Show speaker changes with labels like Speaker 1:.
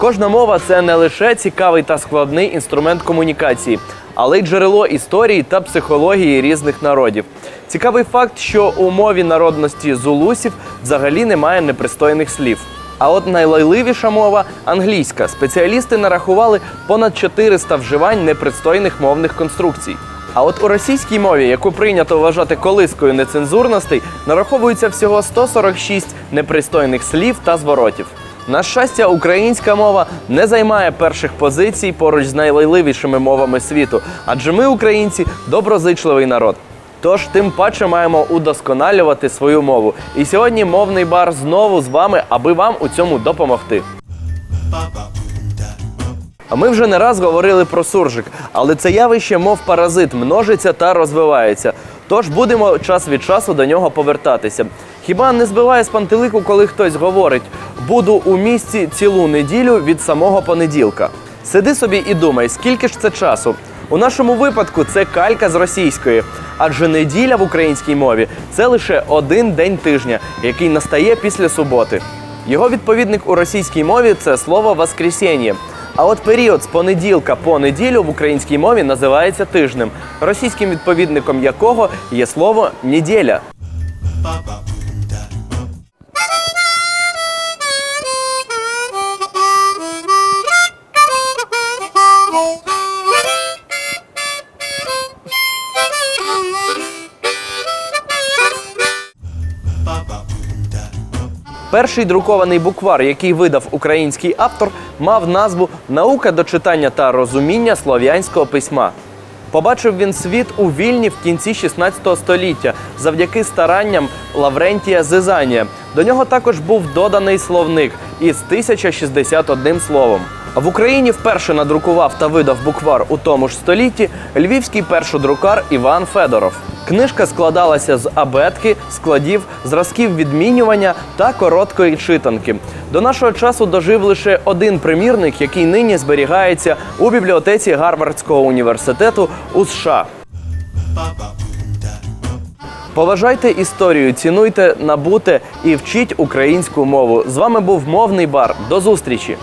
Speaker 1: Кожна мова це не лише цікавий та складний інструмент комунікації, але й джерело історії та психології різних народів. Цікавий факт, що у мові народності зулусів взагалі немає непристойних слів. А от найлайливіша мова англійська. Спеціалісти нарахували понад 400 вживань непристойних мовних конструкцій. А от у російській мові, яку прийнято вважати колискою нецензурностей, нараховується всього 146 непристойних слів та зворотів. На щастя, українська мова не займає перших позицій поруч з найлайливішими мовами світу, адже ми, українці, доброзичливий народ. Тож тим паче маємо удосконалювати свою мову. І сьогодні мовний бар знову з вами, аби вам у цьому допомогти. А ми вже не раз говорили про суржик, але це явище, мов паразит, множиться та розвивається. Тож будемо час від часу до нього повертатися. Хіба не збиває з пантелику, коли хтось говорить: буду у місті цілу неділю від самого понеділка. Сиди собі і думай, скільки ж це часу. У нашому випадку це калька з російської, адже неділя в українській мові це лише один день тижня, який настає після суботи. Його відповідник у російській мові це слово «воскресіння». А от період з понеділка по неділю в українській мові називається тижнем, російським відповідником якого є слово неділя. Перший друкований буквар, який видав український автор, мав назву Наука до читання та розуміння слов'янського письма. Побачив він світ у вільні в кінці 16 століття завдяки старанням Лаврентія Зизанія. До нього також був доданий словник із 1061 словом. В Україні вперше надрукував та видав буквар у тому ж столітті львівський першодрукар Іван Федоров. Книжка складалася з абетки, складів, зразків відмінювання та короткої читанки. До нашого часу дожив лише один примірник, який нині зберігається у бібліотеці Гарвардського університету у США. Поважайте історію, цінуйте набуте і вчіть українську мову. З вами був мовний бар. До зустрічі!